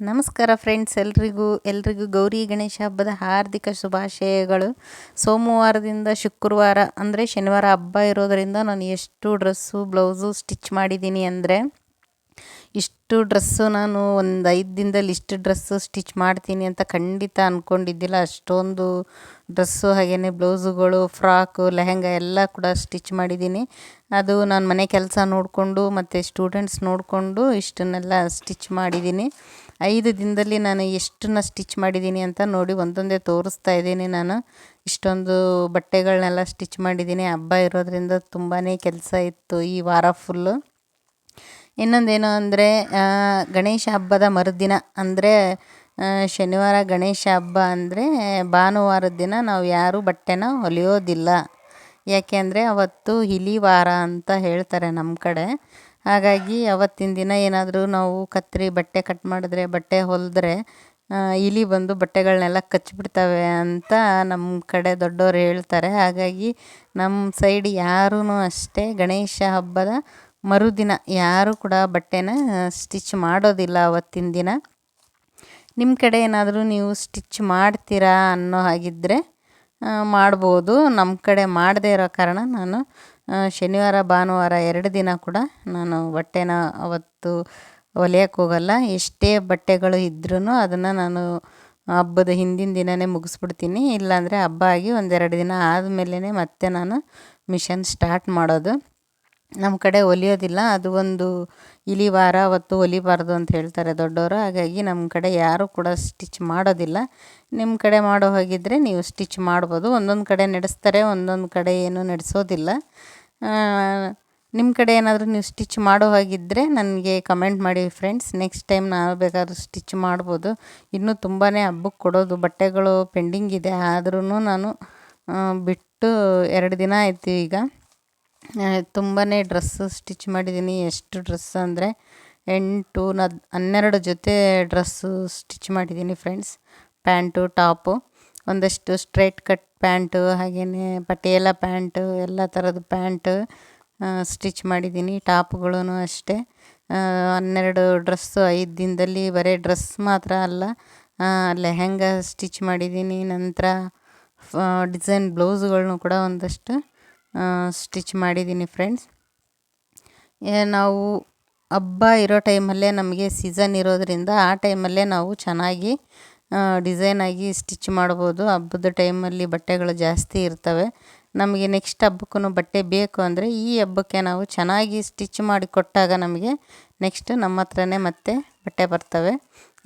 ನಮಸ್ಕಾರ ಫ್ರೆಂಡ್ಸ್ ಎಲ್ರಿಗೂ ಎಲ್ರಿಗೂ ಗೌರಿ ಗಣೇಶ ಹಬ್ಬದ ಹಾರ್ದಿಕ ಶುಭಾಶಯಗಳು. ಸೋಮವಾರದಿಂದ ಶುಕ್ರವಾರ ಅಂದರೆ ಶನಿವಾರ ಹಬ್ಬ ಇರೋದರಿಂದ ನಾನು ಎಷ್ಟು ಡ್ರೆಸ್ಸು ಬ್ಲೌಸು ಸ್ಟಿಚ್ ಮಾಡಿದ್ದೀನಿ ಅಂದರೆ ಇಷ್ಟು ಡ್ರೆಸ್ಸು ನಾನು ಒಂದು ಐದು ದಿನದಲ್ಲಿ ಇಷ್ಟು ಡ್ರೆಸ್ಸು ಸ್ಟಿಚ್ ಮಾಡ್ತೀನಿ ಅಂತ ಖಂಡಿತ ಅಂದ್ಕೊಂಡಿದ್ದಿಲ್ಲ ಅಷ್ಟೊಂದು ಡ್ರೆಸ್ಸು ಹಾಗೆಯೇ ಬ್ಲೌಸುಗಳು, ಫ್ರಾಕು, ಲೆಹೆಂಗ ಎಲ್ಲ ಕೂಡ ಸ್ಟಿಚ್ ಮಾಡಿದ್ದೀನಿ. ಅದು ನಾನು ಮನೆ ಕೆಲಸ ನೋಡಿಕೊಂಡು ಮತ್ತು ಸ್ಟೂಡೆಂಟ್ಸ್ ನೋಡಿಕೊಂಡು ಇಷ್ಟನ್ನೆಲ್ಲ ಸ್ಟಿಚ್ ಮಾಡಿದ್ದೀನಿ. ಐದು ದಿನದಲ್ಲಿ ನಾನು ಎಷ್ಟನ್ನ ಸ್ಟಿಚ್ ಮಾಡಿದ್ದೀನಿ ಅಂತ ನೋಡಿ ಒಂದೊಂದೇ ತೋರಿಸ್ತಾ ಇದ್ದೀನಿ ನಾನು. ಇಷ್ಟೊಂದು ಬಟ್ಟೆಗಳನ್ನೆಲ್ಲ ಸ್ಟಿಚ್ ಮಾಡಿದ್ದೀನಿ. ಹಬ್ಬ ಇರೋದರಿಂದ ತುಂಬಾ ಕೆಲಸ ಇತ್ತು ಈ ವಾರ ಫುಲ್ಲು ಇನ್ನೊಂದೇನು ಅಂದರೆ ಗಣೇಶ ಹಬ್ಬದ ಮರುದಿನ ಅಂದರೆ ಶನಿವಾರ ಗಣೇಶ ಹಬ್ಬ ಅಂದರೆ ಭಾನುವಾರದ ದಿನ ನಾವು ಯಾರೂ ಬಟ್ಟೆನ ಹೊಲಿಯೋದಿಲ್ಲ. ಯಾಕೆ ಅಂದರೆ ಅವತ್ತು ವಾರ ಅಂತ ಹೇಳ್ತಾರೆ ನಮ್ಮ ಕಡೆ. ಹಾಗಾಗಿ ಅವತ್ತಿನ ದಿನ ಏನಾದರೂ ನಾವು ಕತ್ತರಿ ಬಟ್ಟೆ ಕಟ್ ಮಾಡಿದ್ರೆ, ಬಟ್ಟೆ ಹೊಲಿದ್ರೆ ಇಲಿ ಬಂದು ಬಟ್ಟೆಗಳನ್ನೆಲ್ಲ ಕಚ್ಚಿಬಿಡ್ತವೆ ಅಂತ ನಮ್ಮ ಕಡೆ ದೊಡ್ಡವರು ಹೇಳ್ತಾರೆ. ಹಾಗಾಗಿ ನಮ್ಮ ಸೈಡ್ ಯಾರೂ ಅಷ್ಟೇ ಗಣೇಶ ಹಬ್ಬದ ಮರುದಿನ ಯಾರೂ ಕೂಡ ಬಟ್ಟೆನ ಸ್ಟಿಚ್ ಮಾಡೋದಿಲ್ಲ ಅವತ್ತಿನ ದಿನ. ನಿಮ್ಮ ಕಡೆ ಏನಾದರೂ ನೀವು ಸ್ಟಿಚ್ ಮಾಡ್ತೀರಾ ಅನ್ನೋ ಹಾಗಿದ್ದರೆ ಮಾಡ್ಬೋದು. ನಮ್ಮ ಕಡೆ ಮಾಡದೇ ಇರೋ ಕಾರಣ ನಾನು ಶನಿವಾರ, ಭಾನುವಾರ ಎರಡು ದಿನ ಕೂಡ ನಾನು ಬಟ್ಟೆನ ಅವತ್ತು ಹೊಲಿಯಕ್ಕೆ ಹೋಗಲ್ಲ. ಎಷ್ಟೇ ಬಟ್ಟೆಗಳು ಇದ್ರೂ ಅದನ್ನು ನಾನು ಹಬ್ಬದ ಹಿಂದಿನ ದಿನವೇ ಮುಗಿಸ್ಬಿಡ್ತೀನಿ. ಇಲ್ಲಾಂದರೆ ಹಬ್ಬ ಆಗಿ ಒಂದೆರಡು ದಿನ ಆದಮೇಲೆ ಮತ್ತೆ ನಾನು ಮಿಷನ್ ಸ್ಟಾರ್ಟ್ ಮಾಡೋದು. ನಮ್ಮ ಕಡೆ ಹೊಲಿಯೋದಿಲ್ಲ ಅದು ಒಂದು ಇಲಿ ವಾರ ಅವತ್ತು ಹೊಲಿಬಾರ್ದು ಅಂತ ಹೇಳ್ತಾರೆ ದೊಡ್ಡವರು ಹಾಗಾಗಿ ನಮ್ಮ ಕಡೆ ಯಾರೂ ಕೂಡ ಸ್ಟಿಚ್ ಮಾಡೋದಿಲ್ಲ. ನಿಮ್ಮ ಕಡೆ ಮಾಡೋ ಹಾಗಿದ್ದರೆ ನೀವು ಸ್ಟಿಚ್ ಮಾಡ್ಬೋದು. ಒಂದೊಂದು ಕಡೆ ನಡೆಸ್ತಾರೆ, ಒಂದೊಂದು ಕಡೆ ಏನು ನಡೆಸೋದಿಲ್ಲ. ನಿಮ್ಮ ಕಡೆ ಏನಾದರೂ ನೀವು ಸ್ಟಿಚ್ ಮಾಡೋ ಹಾಗಿದ್ದರೆ ನನಗೆ ಕಮೆಂಟ್ ಮಾಡಿ ಫ್ರೆಂಡ್ಸ್. ನೆಕ್ಸ್ಟ್ ಟೈಮ್ ನಾವು ಬೇಕಾದ್ರೂ ಸ್ಟಿಚ್ ಮಾಡ್ಬೋದು. ಇನ್ನೂ ತುಂಬಾ ಹಬ್ಬಕ್ಕೆ ಕೊಡೋದು. ಬಟ್ಟೆಗಳು ಪೆಂಡಿಂಗ್ ಇದೆ. ಆದ್ರೂ ನಾನು ಬಿಟ್ಟು ಎರಡು ದಿನ ಆಯಿತು ಈಗ. ತುಂಬಾ ಡ್ರೆಸ್ಸು ಸ್ಟಿಚ್ ಮಾಡಿದ್ದೀನಿ ಎಷ್ಟು ಡ್ರೆಸ್ ಅಂದರೆ ಎಂಟು ನ, ಹನ್ನೆರಡು ಜೊತೆ ಡ್ರೆಸ್ಸು ಸ್ಟಿಚ್ ಮಾಡಿದ್ದೀನಿ ಫ್ರೆಂಡ್ಸ್ ಪ್ಯಾಂಟು ಟಾಪು ಒಂದಷ್ಟು ಸ್ಟ್ರೈಟ್ ಕಟ್ ಪ್ಯಾಂಟು ಹಾಗೆಯೇ ಪಟಿಯಾಲ ಪ್ಯಾಂಟು ಎಲ್ಲ ಥರದ ಪ್ಯಾಂಟು ಸ್ಟಿಚ್ ಮಾಡಿದ್ದೀನಿ ಟಾಪ್ಗಳೂ ಅಷ್ಟೇ. ಹನ್ನೆರಡು ಡ್ರೆಸ್ಸು ಐದು ದಿನದಲ್ಲಿ ಬರೀ ಡ್ರೆಸ್ ಮಾತ್ರ ಅಲ್ಲ ಲೆಹೆಂಗಾ ಸ್ಟಿಚ್ ಮಾಡಿದ್ದೀನಿ ನಂತರ ಡಿಸೈನ್ ಬ್ಲೌಸ್ಗಳನ್ನೂ ಕೂಡ ಒಂದಷ್ಟು ಸ್ಟಿಚ್ ಮಾಡಿದ್ದೀನಿ ಫ್ರೆಂಡ್ಸ್ ನಾವು ಹಬ್ಬ ಇರೋ ಟೈಮಲ್ಲೇ ನಮಗೆ ಸೀಸನ್ ಇರೋದರಿಂದ ಆ ಟೈಮಲ್ಲೇ ನಾವು ಚೆನ್ನಾಗಿ ಡಿಸೈನಾಗಿ ಸ್ಟಿಚ್ ಮಾಡ್ಬೋದು. ಹಬ್ಬದ ಟೈಮಲ್ಲಿ ಬಟ್ಟೆಗಳು ಜಾಸ್ತಿ ಇರ್ತವೆ. ನಮಗೆ ನೆಕ್ಸ್ಟ್ ಹಬ್ಬಕ್ಕೂ ಬಟ್ಟೆ ಬೇಕು ಅಂದರೆ ಈ ಹಬ್ಬಕ್ಕೆ ನಾವು ಚೆನ್ನಾಗಿ ಸ್ಟಿಚ್ ಮಾಡಿ ಕೊಟ್ಟಾಗ ನಮಗೆ ನೆಕ್ಸ್ಟ್ ನಮ್ಮ ಹತ್ರನೇ ಮತ್ತೆ ಬಟ್ಟೆ ಬರ್ತವೆ.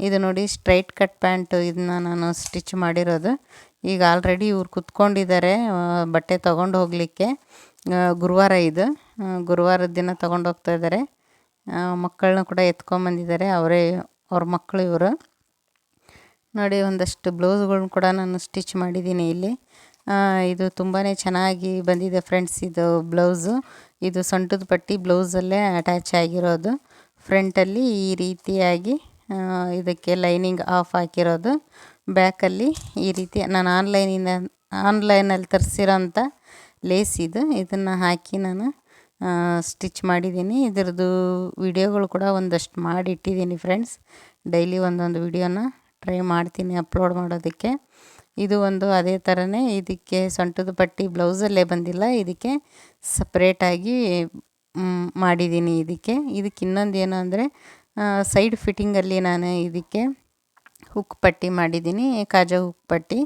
ಇದು ನೋಡಿ ಸ್ಟ್ರೈಟ್ ಕಟ್ ಪ್ಯಾಂಟು ಇದನ್ನ ನಾನು ಸ್ಟಿಚ್ ಮಾಡಿರೋದು. ಈಗ ಆಲ್ರೆಡಿ ಇವ್ರು ಕುತ್ಕೊಂಡಿದ್ದಾರೆ ಬಟ್ಟೆ ತೊಗೊಂಡು ಹೋಗಲಿಕ್ಕೆ ಗುರುವಾರ ಇದು ಗುರುವಾರದ ದಿನ ತೊಗೊಂಡು ಹೋಗ್ತಾ ಇದ್ದಾರೆ. ಮಕ್ಕಳನ್ನ ಕೂಡ ಎತ್ಕೊಂಬಂದಿದ್ದಾರೆ ಅವರೇ, ಅವ್ರ ಮಕ್ಕಳು ಇವರು. ನೋಡಿ, ಒಂದಷ್ಟು ಬ್ಲೌಸ್ಗಳನ್ನ ಕೂಡ ನಾನು ಸ್ಟಿಚ್ ಮಾಡಿದ್ದೀನಿ ಇಲ್ಲಿ. ಇದು ತುಂಬಾ ಚೆನ್ನಾಗಿ ಬಂದಿದೆ ಫ್ರೆಂಡ್ಸ್, ಇದು ಬ್ಲೌಸು. ಇದು ಸೊಂಟದ ಪಟ್ಟಿ, ಬ್ಲೌಸಲ್ಲೇ ಅಟ್ಯಾಚ್ ಆಗಿರೋದು. ಫ್ರಂಟಲ್ಲಿ ಈ ರೀತಿಯಾಗಿ ಇದಕ್ಕೆ ಲೈನಿಂಗ್ ಆಫ್ ಹಾಕಿರೋದು. ಬ್ಯಾಕಲ್ಲಿ ಈ ರೀತಿ ನಾನು ಆನ್ಲೈನಿಂದ, ಆನ್ಲೈನಲ್ಲಿ ತರಿಸಿರೋಂಥ ಲೇಸ್ ಇದು. ಇದನ್ನು ಹಾಕಿ ನಾನು ಸ್ಟಿಚ್ ಮಾಡಿದ್ದೀನಿ. ಇದರದ್ದು ವಿಡಿಯೋಗಳು ಕೂಡ ಒಂದಷ್ಟು ಮಾಡಿಟ್ಟಿದ್ದೀನಿ ಫ್ರೆಂಡ್ಸ್. ಡೈಲಿ ಒಂದೊಂದು ವಿಡಿಯೋನ ಟ್ರೈ ಮಾಡ್ತೀನಿ ಅಪ್ಲೋಡ್ ಮಾಡೋದಕ್ಕೆ. ಇದು ಒಂದು ಅದೇ ಥರನೇ, ಇದಕ್ಕೆ ಸೊಂಟದ ಪಟ್ಟಿ ಬ್ಲೌಸಲ್ಲೇ ಬಂದಿಲ್ಲ. ಇದಕ್ಕೆ ಸಪ್ರೇಟಾಗಿ ಮಾಡಿದ್ದೀನಿ ಇದಕ್ಕೆ. ಇದಕ್ಕೆ ಇನ್ನೊಂದು ಏನು ಅಂದರೆ ಸೈಡ್ ಫಿಟ್ಟಿಂಗಲ್ಲಿ ನಾನು ಇದಕ್ಕೆ ಹುಕ್ ಪಟ್ಟಿ ಮಾಡಿದ್ದೀನಿ, ಕಾಜಾ ಹುಕ್ ಪಟ್ಟಿ.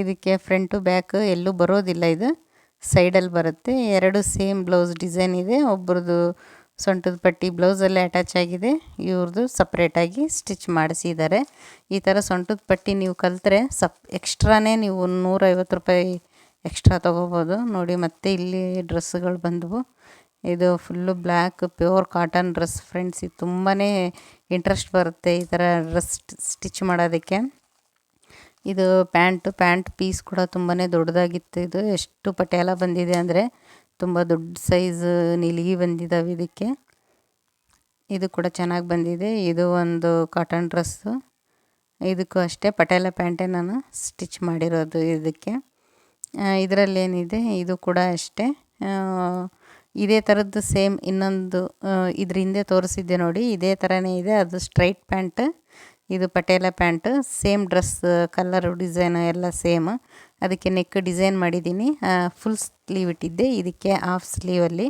ಇದಕ್ಕೆ ಫ್ರಂಟು ಬ್ಯಾಕ್ ಎಲ್ಲೂ ಬರೋದಿಲ್ಲ ಇದು. ಸೈಡಲ್ಲಿ ಬರುತ್ತೆ. ಎರಡು ಸೇಮ್ ಬ್ಲೌಸ್ ಡಿಸೈನ್ ಇದೆ. ಒಬ್ರದ್ದು ಸೊಂಟದ ಪಟ್ಟಿ ಬ್ಲೌಸಲ್ಲೇ ಅಟ್ಯಾಚ್ ಆಗಿದೆ. ಇವ್ರದ್ದು ಸಪ್ರೇಟಾಗಿ ಸ್ಟಿಚ್ ಮಾಡಿಸಿದ್ದಾರೆ. ಈ ಥರ ಸೊಂಟದ ಪಟ್ಟಿ ನೀವು ಕಲಿತ್ರೆ ಸಪ್ ಎಕ್ಸ್ಟ್ರಾನೇ ನೀವು ನೂರೈವತ್ತು ರೂಪಾಯಿ ಎಕ್ಸ್ಟ್ರಾ ತೊಗೋಬೋದು. ನೋಡಿ ಮತ್ತೆ ಇಲ್ಲಿ ಡ್ರೆಸ್ಸುಗಳು ಬಂದವು. ಇದು full black pure cotton dress friends ಇದು ತುಂಬಾ ಇಂಟ್ರೆಸ್ಟ್ ಬರುತ್ತೆ ಈ ಥರ ಡ್ರೆಸ್ ಸ್ಟಿಚ್ ಮಾಡೋದಕ್ಕೆ. ಇದು ಪ್ಯಾಂಟು ಪ್ಯಾಂಟ್ ಪೀಸ್ ಕೂಡ ತುಂಬಾ ದೊಡ್ಡದಾಗಿತ್ತು ಇದು. ಎಷ್ಟು ಪಟ್ಯಾಲ ಬಂದಿದೆ ಅಂದರೆ ತುಂಬ ದೊಡ್ಡ ಸೈಜ್ ನಿಲಿಗಿ ಬಂದಿದ್ದಾವೆ ಇದಕ್ಕೆ. ಇದು ಕೂಡ ಚೆನ್ನಾಗಿ ಬಂದಿದೆ. ಇದು ಒಂದು ಕಾಟನ್ ಡ್ರೆಸ್ಸು ಇದಕ್ಕೂ ಅಷ್ಟೇ ಪಟೇಲ ಪ್ಯಾಂಟೇ ನಾನು ಸ್ಟಿಚ್ ಮಾಡಿರೋದು ಇದಕ್ಕೆ. ಇದರಲ್ಲೇನಿದೆ ಇದು ಕೂಡ ಅಷ್ಟೇ. ಇದೇ ಥರದ್ದು ಸೇಮ್ ಇನ್ನೊಂದು ಇದ್ರ ಹಿಂದೆ ತೋರಿಸಿದ್ದೆ ನೋಡಿ. ಇದೇ ಥರನೇ ಇದೆ. ಅದು ಸ್ಟ್ರೈಟ್ ಪ್ಯಾಂಟ್, ಇದು Patiala pant. Same dress, colour, design ಎಲ್ಲ ಸೇಮ್. ಅದಕ್ಕೆ ನೆಕ್ ಡಿಸೈನ್ ಮಾಡಿದ್ದೀನಿ. ಫುಲ್ ಸ್ಲೀವ್ ಇಟ್ಟಿದ್ದೆ. ಇದಕ್ಕೆ ಹಾಫ್ ಸ್ಲೀವಲ್ಲಿ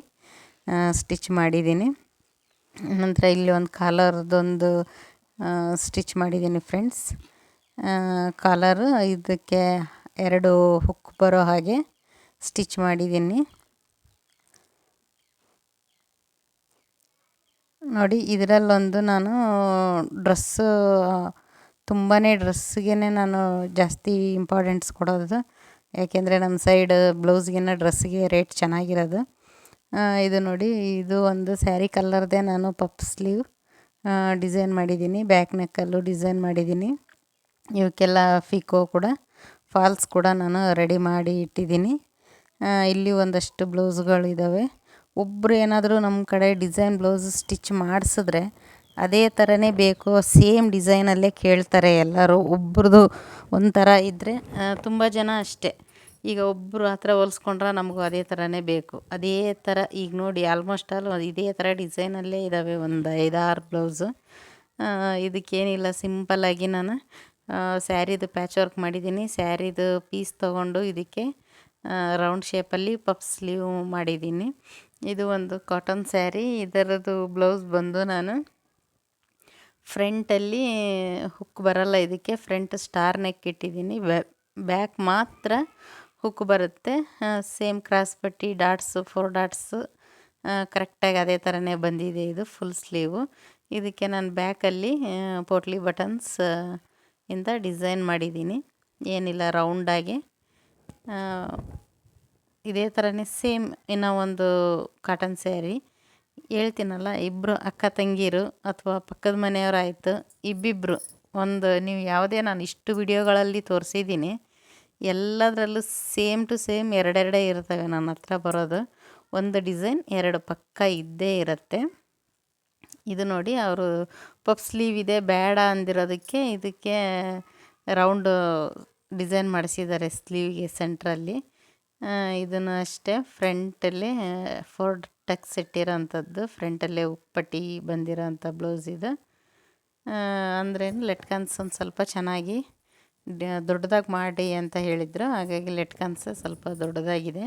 ಸ್ಟಿಚ್ ಮಾಡಿದ್ದೀನಿ. ನಂತರ ಇಲ್ಲಿ ಒಂದು ಕಾಲರ್ದೊಂದು ಸ್ಟಿಚ್ ಮಾಡಿದ್ದೀನಿ ಫ್ರೆಂಡ್ಸ್ ಕಾಲರು ಇದಕ್ಕೆ ಎರಡು ಹುಕ್ ಬರೋ ಹಾಗೆ ಸ್ಟಿಚ್ ಮಾಡಿದ್ದೀನಿ. ನೋಡಿ, ಇದರಲ್ಲೊಂದು ನಾನು ಡ್ರೆಸ್ಸು ತುಂಬಾ ಡ್ರೆಸ್ಗೆ ನಾನು ಜಾಸ್ತಿ ಇಂಪಾರ್ಟೆಂಟ್ಸ್ ಕೊಡೋದು. ಯಾಕೆಂದರೆ ನಮ್ಮ ಸೈಡ್ ಬ್ಲೌಸ್ಗಿನ್ನ ಡ್ರೆಸ್ಸಿಗೆ ರೇಟ್ ಚೆನ್ನಾಗಿರೋದು. ಇದು ನೋಡಿ, ಇದು ಒಂದು ಸ್ಯಾರಿ ಕಲ್ಲರ್ದೇ ನಾನು ಪಪ್ ಸ್ಲೀವ್ ಡಿಸೈನ್ ಮಾಡಿದ್ದೀನಿ. ಬ್ಯಾಕ್ ನೆಕ್ಕಲ್ಲೂ ಡಿಸೈನ್ ಮಾಡಿದ್ದೀನಿ. ಇವಕ್ಕೆಲ್ಲ ಫಿಕೋ ಕೂಡ ಫಾಲ್ಸ್ ಕೂಡ ನಾನು ರೆಡಿ ಮಾಡಿ ಇಟ್ಟಿದ್ದೀನಿ. ಇಲ್ಲಿ ಒಂದಷ್ಟು ಬ್ಲೌಸ್ಗಳಿದ್ದಾವೆ ಒಬ್ಬರು ಏನಾದರೂ ನಮ್ಮ ಕಡೆ ಡಿಸೈನ್ ಬ್ಲೌಸ್ ಸ್ಟಿಚ್ ಮಾಡಿಸಿದ್ರೆ ಅದೇ ಥರನೇ ಬೇಕು, ಸೇಮ್ ಡಿಸೈನಲ್ಲೇ ಕೇಳ್ತಾರೆ ಎಲ್ಲರೂ. ಒಬ್ರದ್ದು ಒಂಥರ ಇದ್ದರೆ ತುಂಬ ಜನ ಅಷ್ಟೇ. ಈಗ ಒಬ್ಬರು ಆ ಥರ ಹೊಲ್ಸ್ಕೊಂಡ್ರೆ ನಮಗೂ ಅದೇ ಥರನೇ ಬೇಕು. ಅದೇ ಥರ ಈಗ ನೋಡಿ ಆಲ್ಮೋಸ್ಟ್ ಆಲ್ ಇದೇ ಥರ ಡಿಸೈನಲ್ಲೇ ಇದ್ದಾವೆ ಒಂದು ಐದಾರು ಬ್ಲೌಸು. ಇದಕ್ಕೇನಿಲ್ಲ ಸಿಂಪಲ್ಲಾಗಿ ನಾನು ಸ್ಯಾರಿದು ಪ್ಯಾಚ್ ವರ್ಕ್ ಮಾಡಿದ್ದೀನಿ. ಸ್ಯಾರಿದು ಪೀಸ್ ತೊಗೊಂಡು ಇದಕ್ಕೆ ರೌಂಡ್ ಶೇಪಲ್ಲಿ ಪಫ್ ಸ್ಲೀವ್ ಮಾಡಿದ್ದೀನಿ. ಇದು ಒಂದು ಕಾಟನ್ ಸ್ಯಾರಿ ಇದರದ್ದು ಬ್ಲೌಸ್ ಬಂದು ನಾನು ಫ್ರಂಟಲ್ಲಿ ಹುಕ್ ಬರಲ್ಲ ಇದಕ್ಕೆ ಫ್ರಂಟ್ ಸ್ಟಾರ್ ನೆಕ್ ಇಟ್ಟಿದ್ದೀನಿ. ಬ್ಯಾಕ್ ಮಾತ್ರ ಹುಕ್ ಬರುತ್ತೆ. ಸೇಮ್ ಕ್ರಾಸ್ ಪಟ್ಟಿ ಡಾಟ್ಸು ಫೋರ್ ಡಾಟ್ಸು ಕರೆಕ್ಟಾಗಿ ಅದೇ ಥರನೇ ಬಂದಿದೆ ಇದು ಫುಲ್ ಸ್ಲೀವು ಇದಕ್ಕೆ ನಾನು ಬ್ಯಾಕಲ್ಲಿ ಪೋಟ್ಲಿ ಬಟನ್ಸ್ ಇಂದ ಡಿಸೈನ್ ಮಾಡಿದ್ದೀನಿ. ಏನಿಲ್ಲ ರೌಂಡಾಗಿ ಇದೇ ಥರನೇ ಸೇಮ್ ಇನ್ನೂ ಒಂದು ಕಾಟನ್ ಸ್ಯಾರಿ ಹೇಳ್ತೀನಲ್ಲ ಇಬ್ಬರು ಅಕ್ಕ ತಂಗಿರು ಅಥವಾ ಪಕ್ಕದ ಮನೆಯವರಾಯಿತು ಇಬ್ಬಿಬ್ಬರು ಒಂದು ನೀವು ಯಾವುದೇ ನಾನು ಇಷ್ಟು ವಿಡಿಯೋಗಳಲ್ಲಿ ತೋರಿಸಿದ್ದೀನಿ. ಎಲ್ಲದರಲ್ಲೂ ಸೇಮ್ ಟು ಸೇಮ್ ಎರಡೆರಡೇ ಇರ್ತವೆ ನನ್ನ ಹತ್ರ ಬರೋದು. ಒಂದು ಡಿಸೈನ್, ಎರಡು ಪಕ್ಕ ಇದ್ದೇ ಇರುತ್ತೆ. ಇದು ನೋಡಿ, ಅವರು ಪಪ್ ಸ್ಲೀವ್ ಇದೆ, ಬೇಡ ಅಂದಿರೋದಕ್ಕೆ ಇದಕ್ಕೆ ರೌಂಡು ಡಿಸೈನ್ ಮಾಡಿಸಿದ್ದಾರೆ ಸ್ಲೀವ್ಗೆ ಸೆಂಟ್ರಲ್ಲಿ. ಇದನ್ನು ಅಷ್ಟೇ ಫ್ರಂಟಲ್ಲಿ ಫೋರ್ ಟಕ್ಸ್ ಇಟ್ಟಿರೋಂಥದ್ದು ಫ್ರಂಟಲ್ಲೇ ಉಪ್ಪಟ್ಟಿ ಬಂದಿರೋ ಅಂಥ ಬ್ಲೌಸ್ ಇದು. ಅಂದ್ರೇನು ಲೆಟ್ಕನ್ಸ್ ಒಂದು ಸ್ವಲ್ಪ ಚೆನ್ನಾಗಿ ದೊಡ್ಡದಾಗಿ ಮಾಡಿ ಅಂತ ಹೇಳಿದರು, ಹಾಗಾಗಿ ಲೆಟ್ಕನ್ಸ್ ಸ್ವಲ್ಪ ದೊಡ್ಡದಾಗಿದೆ.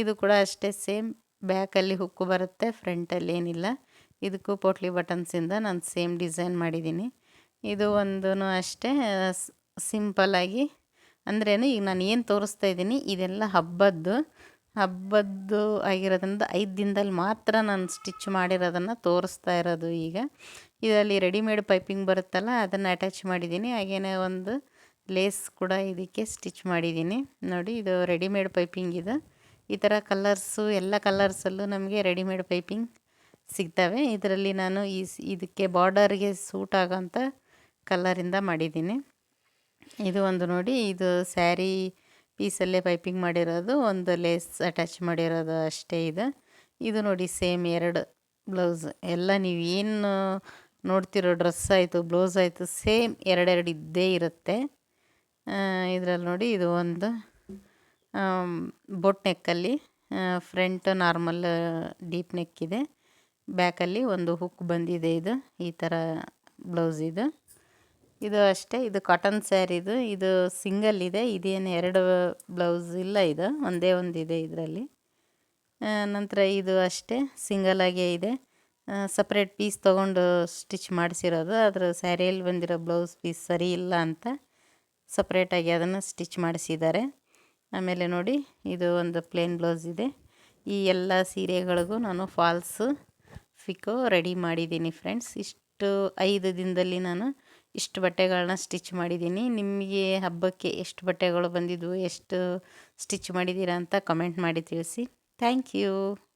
ಇದು ಕೂಡ ಅಷ್ಟೇ ಸೇಮ್, ಬ್ಯಾಕಲ್ಲಿ ಹುಕ್ಕು ಬರುತ್ತೆ, ಫ್ರಂಟಲ್ಲಿ ಏನಿಲ್ಲ. ಇದಕ್ಕೂ ಪೋಟ್ಲಿ ಬಟನ್ಸಿಂದ ನಾನು ಸೇಮ್ ಡಿಸೈನ್ ಮಾಡಿದ್ದೀನಿ. ಇದು ಒಂದು ಅಷ್ಟೇ ಸಿಂಪಲ್ಲಾಗಿ ಅಂದ್ರೇನು ಈಗ ನಾನು ಏನು ತೋರಿಸ್ತಾ ಇದ್ದೀನಿ, ಇದೆಲ್ಲ ಹಬ್ಬದ್ದು. ಹಬ್ಬದ್ದು ಆಗಿರೋದ್ರಿಂದ ಐದು ದಿನದಲ್ಲಿ ಮಾತ್ರ ನಾನು ಸ್ಟಿಚ್ ಮಾಡಿರೋದನ್ನು ತೋರಿಸ್ತಾ ಇರೋದು ಈಗ. ಇದರಲ್ಲಿ ರೆಡಿಮೇಡ್ ಪೈಪಿಂಗ್ ಬರುತ್ತಲ್ಲ, ಅದನ್ನು ಅಟ್ಯಾಚ್ ಮಾಡಿದ್ದೀನಿ. ಹಾಗೇನೇ ಒಂದು ಲೇಸ್ ಕೂಡ ಇದಕ್ಕೆ ಸ್ಟಿಚ್ ಮಾಡಿದ್ದೀನಿ. ನೋಡಿ, ಇದು ರೆಡಿಮೇಡ್ ಪೈಪಿಂಗ್ ಇದು. ಈ ಥರ ಕಲರ್ಸು ಎಲ್ಲ ಕಲರ್ಸಲ್ಲೂ ನಮಗೆ ರೆಡಿಮೇಡ್ ಪೈಪಿಂಗ್ ಸಿಗ್ತವೆ. ಇದರಲ್ಲಿ ನಾನು ಈ ಇದಕ್ಕೆ ಬಾರ್ಡರ್ಗೆ ಸೂಟ್ ಆಗೋಂಥ ಕಲರಿಂದ ಮಾಡಿದ್ದೀನಿ. ಇದು ಒಂದು ನೋಡಿ, ಇದು ಸ್ಯಾರಿ ಪೀಸಲ್ಲೇ ಪೈಪಿಂಗ್ ಮಾಡಿರೋದು, ಒಂದು ಲೇಸ್ ಅಟ್ಯಾಚ್ ಮಾಡಿರೋದು ಅಷ್ಟೇ ಇದು. ಇದು ನೋಡಿ ಸೇಮ್ ಎರಡು ಬ್ಲೌಸ್. ಎಲ್ಲ ನೀವು ಏನು ನೋಡ್ತಿರೋ ಡ್ರೆಸ್ ಆಯಿತು, ಬ್ಲೌಸ್ ಆಯಿತು, ಸೇಮ್ ಎರಡೆರಡು ಇದ್ದೇ ಇರುತ್ತೆ. ಇದರಲ್ಲಿ ನೋಡಿ ಇದು ಒಂದು ಬೊಟ್ ನೆಕ್ಕಲ್ಲಿ ಫ್ರಂಟ್ ನಾರ್ಮಲ್ ಡೀಪ್ ನೆಕ್ ಇದೆ ಬ್ಯಾಕಲ್ಲಿ ಒಂದು ಹುಕ್ ಬಂದಿದೆ ಇದು, ಈ ಥರ ಬ್ಲೌಸ್ ಇದು. ಇದು ಅಷ್ಟೇ, ಇದು ಕಾಟನ್ ಸ್ಯಾರಿದು ಇದು ಸಿಂಗಲ್ ಇದೆ, ಇದೇನು ಎರಡು ಬ್ಲೌಸ್ ಇಲ್ಲ ಇದು, ಒಂದೇ ಒಂದಿದೆ ಇದರಲ್ಲಿ. ನಂತರ ಇದು ಅಷ್ಟೇ ಸಿಂಗಲಾಗೇ ಇದೆ. ಸಪ್ರೇಟ್ ಪೀಸ್ ತೊಗೊಂಡು ಸ್ಟಿಚ್ ಮಾಡಿಸಿರೋದು ಅದರ ಸ್ಯಾರಿಯಲ್ಲಿ ಬಂದಿರೋ ಬ್ಲೌಸ್ ಪೀಸ್ ಸರಿ ಇಲ್ಲ ಅಂತ ಸಪ್ರೇಟಾಗಿ ಅದನ್ನು ಸ್ಟಿಚ್ ಮಾಡಿಸಿದ್ದಾರೆ. ಆಮೇಲೆ ನೋಡಿ, ಇದು ಒಂದು ಪ್ಲೇನ್ ಬ್ಲೌಸ್ ಇದೆ. ಈ ಎಲ್ಲ ಸೀರೆಗಳಿಗೂ ನಾನು ಫಾಲ್ಸು ಫಿಕೋ ರೆಡಿ ಮಾಡಿದ್ದೀನಿ ಫ್ರೆಂಡ್ಸ್ ಇಷ್ಟು ಐದು ದಿನದಲ್ಲಿ ನಾನು ಇಷ್ಟು ಬಟ್ಟೆಗಳನ್ನ ಸ್ಟಿಚ್ ಮಾಡಿದ್ದೀನಿ. ನಿಮಗೆ ಹಬ್ಬಕ್ಕೆ ಎಷ್ಟು ಬಟ್ಟೆಗಳು ಬಂದಿದ್ವು, ಎಷ್ಟು ಸ್ಟಿಚ್ ಮಾಡಿದ್ದೀರಾ ಅಂತ ಕಮೆಂಟ್ ಮಾಡಿ ತಿಳಿಸಿ. Thank you.